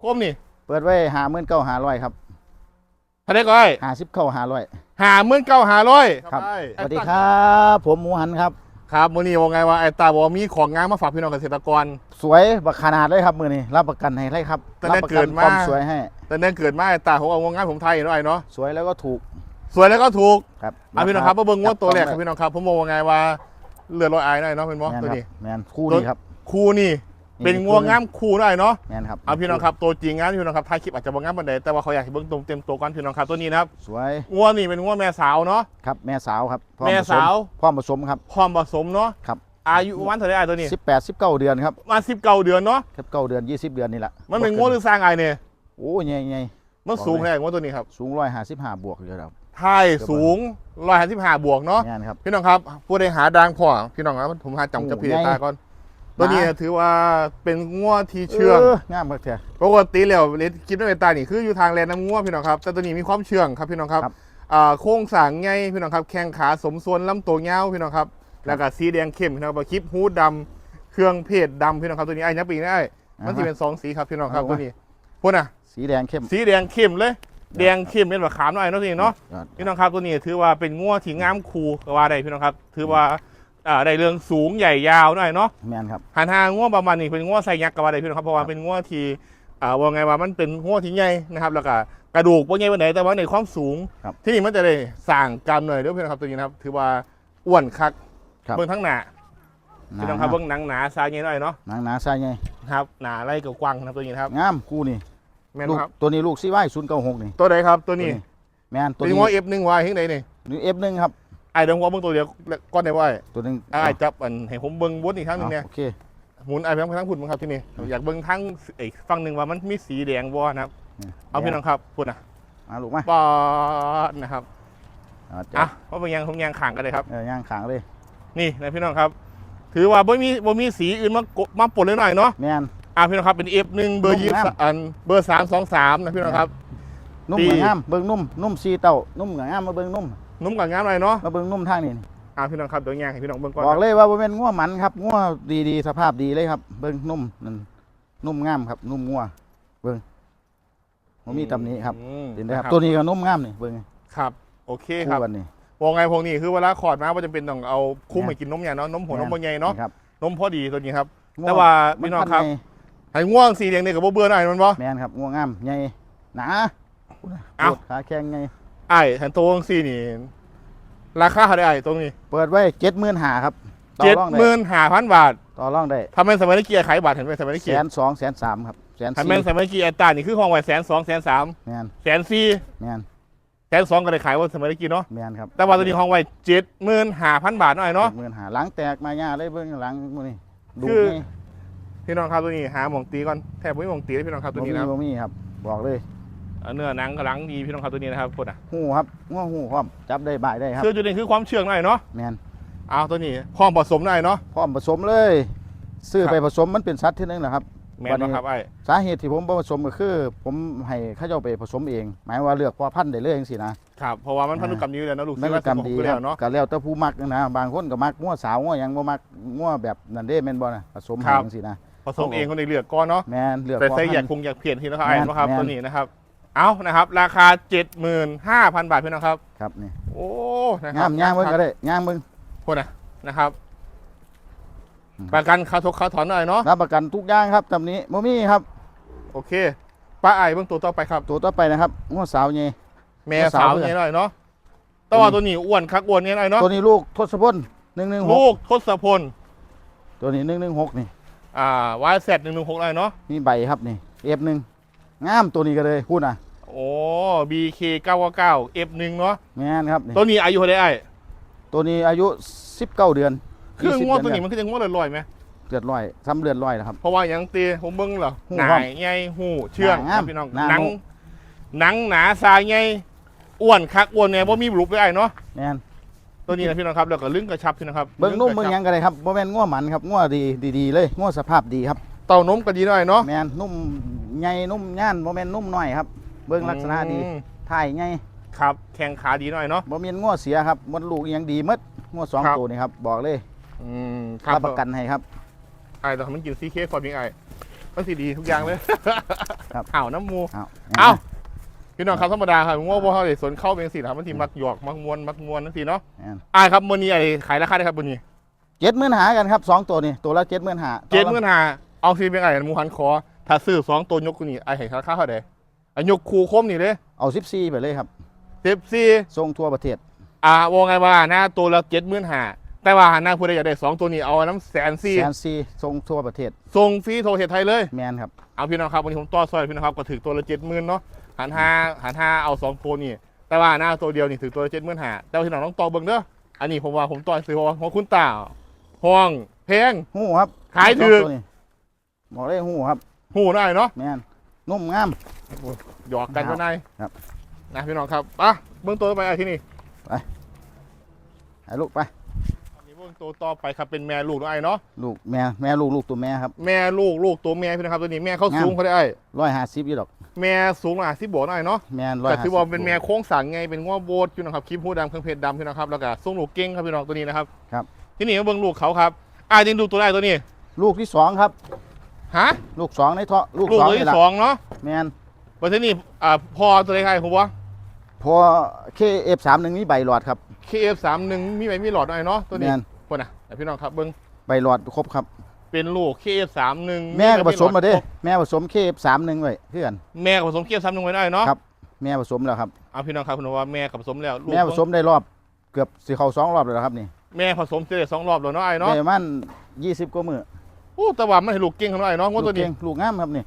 โคมนี่เปิดไว้หาหมื่นเก้าหาร้อยครับท่านได้ก้อยหาสิบเข้าหาร้อย หาหมื่นเก้าหาร้อยครับ สวัสดีครับ ผมหมูหันครับ ครับมื้อนี้ว่าไงว่าไอ้ตาบอกว่ามีของงานมาฝากพี่น้องเกษตรกร สวยบักขนาดเลยครับมือนี้รับประกันให้เลยครับแต่รัได้ประเกิดมา ความสวยให้ แต่เนื่องเกิดมาไอ้ตาผมเอางานผมไทยหน่อยเนาะสวยแล้วก็ถูกสวยแล้วก็ถูกครับเอาพี่น้องครับมาเบิ่งงวดตัวแรกครับจัพี่น้องครับผมบอกว่าไงว่าเลือดลอยอายหน่อยเนาะเป็นบ่แมนตัวครับนี้ แมนคู่นี้ครับคู่นี่ เป็นงวงงามคู่หน่อยเนาะแมนครับเอาพี่น้องครับตัวจริงงานพี่น้องครับถ่ายคลิปอาจจะบ่งามปานใดแต่ว่าเขาอยากให้เบิ่งตรงเต็มตัวก่อนพี่น้องครับตัวนี้นะครับสวยงวนี่เป็นงวแม่สาวเนาะครับแม่สาวครับพร้อแม่ผสสาวพร้อมผสมครับพร้อมผสมเนาะครับอายุประมันเท่าไหร่อ้ายตัวนี้สิบแปดสิบเก้าเดือนครับประมาณ19เดือนเนาะสิบเก้าเดือนยี่สิบเดือนนี่แหละมันเป็นงวหรือสร้างไอ้เนี่ยโอ้ยใหญ่ใหญ่มันสูงแค่งวตัวนี้ครับสูงร้อยห้าสิบห้าบวกอยู่ครับท้ายสูง155บวกเนาะแมนครับพี่น้องครับผู้ใดหาดังพอพี่น้องครับผมหาจำจะพี่โอ้ใหญ่ตาก่อน ตัวนี้หนาถือว่าเป็นงวที่เชื่องงามครับเถอะปกติแล้วเลดคิดว่าในตานี่คืออยู่ทางแลนน้ำง่วพี่น้องครับ แต่ตัวนี้มีความเชื่องครับพี่น้องครับครับอ่าโค้งสร้างไงพี่น้องครับ แข้งขาสมส่วนลำตัวเงาวพี่น้องครับ แล้วก็สีแดงเข้มพี่น้องครับคลิปฮูดดำเครื่องเพศดำพี่น้องครับตัวนี้ไอ้ยักษ์ปีกได้มันจะเป็นสองสีครับพี่น้องครับเอาตัววะนี้พูดนะสีแดงเข้ม สีแดงเข้มเลยแดงเข้มเป็นแบบขามหน่อยเนาะตัวนี้เนาะยอดพี่น้องครับตัวนี้ถือว่าเป็นง่วที่งามคูก็ว่าได้พี่น้องครับ ถือว่า อ่าได้เรื่องสูงใหญ่ยาวหน่อยเนาะแมนครับหันทางง่วประมาณนี้เป็นง่วไซยักษ์กับว่าได้พี่น้องครับเพราะว่าเป็นง่วที่อ่าว่าไงว่ามันเป็นง่วที่ใหญ่นะครับ แล้วก็กระดูกว่าใหญ่วันไหนแต่ว่าในความสูง ครับที่นี่มันจะได้สร้างกล้ามเนื้อด้วยพี่น้องครับตัวนี้นะครับ ถือว่าอ้วนคักครับ เบื้องทั้งหน้าพี่น้องครับเบื้องหนังหนาซายใหญ่หน่อยเนาะ Dạ. หนังหนาใส่ไงนะครับหนาไล่กับกวางนะครับตัวนี้นะครับงามคู่นี่แม่นลูกครับตัวนี้ลูกซีไว้ศูนย์เก้าหกนี่ตัวใดครับตัวนี้ แมนตัวเป็นนี้ง่วเอฟหนึ่งวายที่ไหนนี่นี่เอฟหนึ่งครับ ไอ้เดิมหัวเบื้องตัวเดียวก้อนได้ว่าตัวหนึงไอ้จับอันให้ผมเบิ้งวนอีกครั้งหนึงเนี่ย โอเคหมุนไอ้เพิ่งทั้งพุ่นมั้งครับที่นี่อยากเบิ้งทั้งอีกฝั่งหนึ่งว่ามันมีสีแดงบ่นะครับ เอาพี่น้องครับพูดนะมาลูกมาปอดนะครับอ่าอะจับเพราะเป็นยังผมยังขังกันเลยครับ เออย่างขางเลยนี่นะพี่น้องครับ ถือว่าบ่มีบ่มีสีอื่นมากบมาปนเลยหน่อยเนาะแมนอะพี่น้องครับเป็น F หนึ่งเบอร์นุ่ยี่มงามอันเบอร์สามสองสามนะพี่น้องครับ นุ่มตีเหมือนงามเบิ้งนุ่มนุ่มซีเต้านุ่มเหมือนงามมาเบิ้งนุ่ม นุ่มกับงามหน่อยเนาะมาเบิ้งนุ่มทางนี่อะพี่น้องครับเดี๋ยวแย่งให้พี่น้องเบิ่งก่อนบอกครับเลยว่าบ่เป็นงัวหมันครับงัวดีๆสภาพดีเลยครับ เบิ้งนุ่มนั่นนุ่มงามครับนุ่มงัวเบิ้งผมมีตำหนี้ครับอืมเห็นไหมครับะตัวนี้ก็นุ่มงามนี่เบิ้งครับ โอเคครับคู่กันนี่วงไงพวกนี้คือเวลาขอดมาว่าจะเป็นต้องเอาคุ้มให้กินนมอย่างเนาะนมหัวนมบนใหญ่เนาะครับนมพอดีตัวนี้ครับงัแต่ว่ามัพี่น้องครับพัใหญ่ให้ง่วงสีแดงเนี่ยกับบ่เบื่อหน่อยมันบ่แมนครับงัวงามใหญ่หนาเอ้าโคตรขาแข็งไง ไอ้แทนตัวงสีนี่ ราคาเท่าไหร่ไอ้ตรงนี้เปิดไว้เจ็ดหมื่นหาครับต่อเจ็ดรองหได้มื่นห้าพันบาทต่อรองได้ทำเป็นสมัยตะเกียร์ขายบาทเห็นไหมสมัยตะแสเกียร์นสองแสนสามครับแสนทำสี่เป็นสมัยตะเกียร์อัตรานี่คือห้องไว้แสนสองแสนสามแมนแสนสี่แมนแสนสองก็ได้ขายว่าสมัยตะเกียร์เนาะแมนครับแต่ว่าตัวนี้ห้องไว้เจ็ดหมื่นห้าพันบาทหน่อยเนาะ หมื่นหาหลังแตกมาหญ้าเลยเบิ้งหลังมือนี่ดูคือ นี่พี่น้องครับตัวนี้หาหมองตีก่อนแทบไม่หมองตีเลยพี่น้องครับตัวนี้นะครับบ่มีครับ บอกเลย เอาเนื้อหนังกระลังดีพี่น้องครับตัวนี้นะครับพูดอะหูครับงัวหูพร้อมจับได้บ่ายได้ครับคือจุดเด่นคือความเชื่องหน่อยเนาะแมนเอาตัวนี้พร้อมผสมหน่อยเนาะพร้อมผสมเลย ซื้อครับไปผสมมันเป็นสัตว์ที่หนึงแหละครับแม่นบ่ครับไอ้สาเหตุที่ผมบ่ผสมก็คือ ผมให้เข้าเจ้าไปผสมเอง หมายว่าเลือกพอพันธุ์ได้เลยจังซี่นะครับเพราะว่ามันพันธุกรรมดีอยู่แล้วเนาะลูกนั่นก็กรรมดีอยู่คแล้รับวเนาะก็แล้วแต่ผู้มักนะบางคนก็มักงัวสาวงัวหยังบ่มักงัวแบบนั่นเด้แม่นบ่น่ะผสมครับจังซี่นะผสมเองคนในเลือกก้อนเนาะแม่นเลือกแต่พอใส่พันอยากธุ์คงอยากเปลี่ยนทีนะครับแม่ไอ้นนะครับแม่นตัวนี้นะครับ เอานะครับ ราคา 75,000 บาทพี่น้องครับ ครับนี่โอ้ นะครังามย่างเบิ่งก็ได้ย่างเบิ่งคนนะนะครับอืมประกันค่าทุกค่าถอนหน่อยเนาะ รับประกันทุกอย่างครับตำนี้บ่มีครับ โอเค ป้าไอ้เบื้องตัวต่อไปครับ ตัวต่อไปนะครับงัวสาวใหญ่แม่แม่สาสาววเพื่อนเนี่ยหน่อยเนาะแต่ว่าตัวนี้อ้วนคักอ้วนเนี่ยหน่อยเนาะ ตัวนี้ลูกทศพล116ลูกทศพล ตัวนี้116นี่ อ่าวายแซดหนึ่งหนึ่งหกหน่อยเนาะ มีใบครับนี่ F1 งามตัวนี้ก็เลยพูดนะโอ้ BK 999 F1 เนาะแม่นครับนี่ตัวนี้อายุเท่าไหร่ไอ้ตัวนี้อายุ 19 เดือนคือ20งวดเดืตัวอนนี้มันคือจะงวดลอยๆไหมเลือดร้อยซ้ำเลือดร้อยนะครับ เพราะว่าหยังตีผมเบิ้งเหรอหูหนาพร้อมใหญ่หูเชื่องหนางามพี่น้องหนาหนังหมูหนังหนาทรายใหญ่อ้วนคักอ้วนเนี่ยว่ามีรูปได้เนาะแม่นตัวนี้นะพี่น้องครับแล้วก็ลึงกระชับพี่น้องครับเบิ่งนุ่มลึเบิ่งกระหชัยังก็ได้ครับบ่แม่นงัวหมันครับงัวดีดีๆเลยงัวสภาพดีครับเต่านมก็ดีหน่อยเนาะแม่นนุ่มใหญ่นุ่มย่านบ่แม่นนุ่มน้อยครับ เบิ่งลักษณะดีอืมถ่ายใหญ่ครับ แข้งขาดีหน่อยเนาะ บ่มีงัวเสียครับมดลูกอิหยังดีหมดงัวสองครับ ตัวนี่ครับบอกเลยอืมครับรับประกันให้ครับ ไอ้แต่มันกินซีเคฟอร์มิงไอ้มันสีดีทุกอย่างเลยครับ ข่าวน้ำมู เอาเอ้า พี่น้องครับธรรมดาครับว่าว่าเขาเลยสนเข้าเป็นสีครับมันทีมักหยอกมักมวนมักมวนนั่นสิเนาะอ่าครับมือนี้ไอ้ขายราคาได้ครับมือนี้เจ็ดหมื่นหากันครับสองตัวนี่ตัวละเจ็ดหมื่นหาเจ็ดหมื่นห้าเอาซีเป็นไอ้หมูหันคอถ้าซื้อสองตัวยกกูนี่ไอ้ให้ราคาเท่าไห ร่ไอ้ยกคูคมนี่เลยเอาสิบสี่ไปเลยครับสิบสี่ส่งทั่วประเทศ อ่าวงไงว่าหน้าตัวละเจ็ดหมื่นห้าแต่ว่าหน้าผู้ใดอยากได้สองตัวนี้เอาน้ำแสนสี่แสนสี่ส่งทั่วประเทศส่งฟรีโทรเทศไทยเลย แมนครับ เอาพี่น้องครับวันนี้ผมต่อซอยพี่น้องครับก็ถือตัวละเจ็ดหมื่นเนาะหันห้าหันห้าเอาสองตัวนี่แต่ว่าหน้าตัวเดียวนี่ถือตัวละเจ็ดหมื่นห้าแต่ว่าพี่น้องต้องต่อเบิ่งเด้ออันนี้ผมว่าผมต่อซื้อเพราะว่าของคุณตาห้องเพลงหูครับขายถูกสองตัวนี่บอกเลยหูครับหูหน่อยเนาะแมน นุ่มงาม หยอกกันครัก็บนายครับนะพี่น้องครับอะเบื้องตัวต่อไปอะที่นี่ให้ลูกไปอันนี้เบื้องตัวต่อไปครับเป็นแม่ลูกน้องไอ้เนาะลูกแม่แม่ลูกลูกตัวแม่ครับแม่ลูกลูกตัวแม่พี่น้องครับตัวนี้แม่เขางามสูงเขาได้ไอ้ร้อยห้าสิบยี่ดอกแม่สูงอะสิบบวกหน่อยเนาะแม่ร้อยแต่ห้าถือว่าเป็นแม่โค้งสังไงเป็นง้อโบดพี่น้องครับคลิปหูดำเครื่องเพชรดำพี่น้องครับแล้วก็ส่งลูกเก่งครับพี่น้องตัวนี้นะครับครับที่นี่มาเบื้องลูกเขาครับอะจริงดูตัวได้ตัวนี้ ลูกที่สองครับ ฮะลูกสองในท้องลูกลูกสองตัวนี่ที่แหละสองเนาะแมนวันที่นี่อ่าพอตัวไหนใครผมว่า พอเคเอฟสามหนึ่งนี่ใบหลอดครับ KF สามหนึ่งมีไหมมีหลอดหน่อยเนาะตัวนี้แม่น คนน่ะแต่พี่น้องครับเบิ้งใบหลอดครบครับ เป็นลูก KF สามหนึ่งแม่ก็ผสมมาเด้ แม่ผสมเคเอฟสามหนึ่งไว้เพื่อน แม่กับผสม KF สามหนึ่งไว้ได้เนาะครับ แม่ผสมแล้วครับ เอาพี่น้องครับคุณว่าแม่กับผสมแล้วลูกแม่ผสมได้รอบเกือบสิเข้าสองรอบแล้วครับนี่แม่ผสมเจอสองรอบแล้วเนาะไอ้เนาะได้ประมันยี่สิบกว่ามือ โอ้แต่ว่ามันให้ลูกเก่งขนาดไหนเนาะว่าตัวลูกนี้เก่งลูกงามครับนี่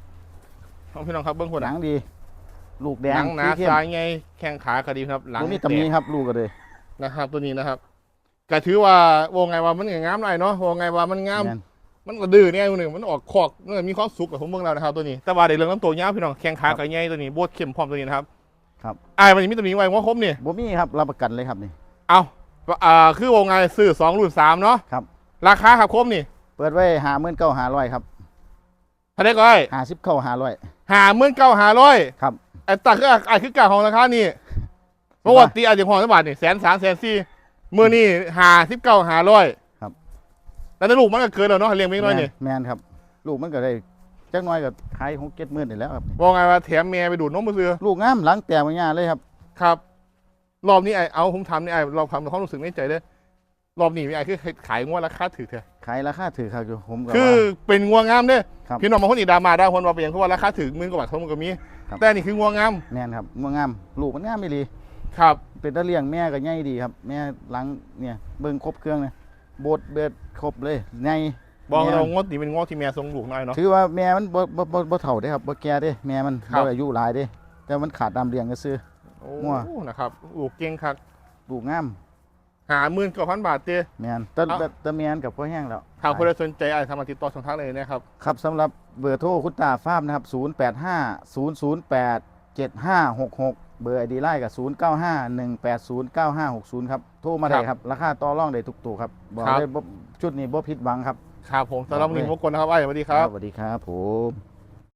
เอาพี่น้องครับเบิ้งคนหนัน่ะงดี ลูกแดหงนังหนาสีเข้มซ้ายไงแข้งขาก็ดีครับ หลังตัวนี้ตำนี้ครับลูกก็เลยนะครับ ตัวนี้นะครับก็ถือว่าวงไงว่ามันงามหน่อยเนาะวงไงว่ามันงามแม่นมันก็ดื้อเนี่ยหนึ่งมันออกคอกมันก็มีความสุขกับผมเบิ่งแล้วนะครับตัวนี้ แต่ว่าในเรื่องลำตัวยาวพี่น้องแข้งขากับใหญ่ตัวนี้โบดเข้มพร้อมตัวนี้นะครับครับอ้ายมันมีตัวนี้ไว้ว่าครบนี่บ่มีครับรับประกันเลยครับนี่เอาอ่าคือวงไงซื้อสองรุ่นสามเนาะครับราคาครับครบนี่เปิดไว้หาเมื่นเก้าหาร้อยครับถ้าได้ก็ไอ้หาสิบเข้าหาร้อยหาเมื่อเก้าหาร้อยครับไอ้ตักคือไอ้คือกาของราคานี่เพราะว่าตีอาจจะพอสักบาทนี่แสนสามแสนสี่มื่อนี่หาสิบเก้าหาร้อยครับแล้วในลูกมันก็เกินแล้วเนาะเลี้ยงไม่น้อยนี่แมนครับ ลูกมันก็ได้จักหน้อยก็ขายของเก็ดหมื่นนี่แหล้วครับบอกไงว่าแถมเมียไปดูดนมมือซื้อลูกงามหลังแต่มาง่ายเลยครับ ครับ รอบนี้ไอ้เอาผมทำนี่ไอ้เราทำความรู้สึกในใจเลยรอบนี้มีไอ้คือขายงวดราคาถือเถอะ ขายราคาถือครับอยู่ผมก็คือว่าเป็นงัวงามเด้อครับพี่น้องบางคนอีดรามาได้คนว่าเป็นอย่างเพราะว่าราคาถือหมื่นกว่าบาทเท่ามันก็มี ครับ แต่นี่คืองัวงามแมนครับมันงามลูกมันงามไม่ดี ครับเป็นตะเลี้ยงแม่ก็ใหญ่ดีครับ แม่หลังเนี่ยเบิ่งครบเครื่องเนี่ยโบดเบ็ดครบเลยใหญ่ บอกแม่เรางดนี่เป็นงวดที่แม่ทรงลูกน้อยเนาะ ถือว่าแม่มันบ่บ่บ่บ่เฒ่าเด้ครับบ่แก่เด้แม่มันครับ บ่อายุหลายเด้แต่มันขาดน้ำเลี้ยงก็ซื้อ โอ้งัว นะครับลูกเก่งครับลูกงาม หาหมื่นกว่าพันบาทเต้แม่นแต่เอ้า แต่แต่แม่นกับพ่อแห้งแล้วทางคนใดสนใจไอ้ทำมาติดต่อช่องทางเลยนะครับ ครับสำหรับเบอร์โทรคุณตาฟาร์มนะครับ 085 008 7566 เบอร์ไอดีไลน์กับ 095 180 9560 ครับ โทรมาได้ครับ ราคาต่อรองได้ทุกตัวครับ บอกครับ เลยบ่ชุดนี้บ่ผิดหวังครับ ครับผมสำหรับวันนี้พวกคนนะครับไอ้สวัสดีครับ สวัสดีครับผม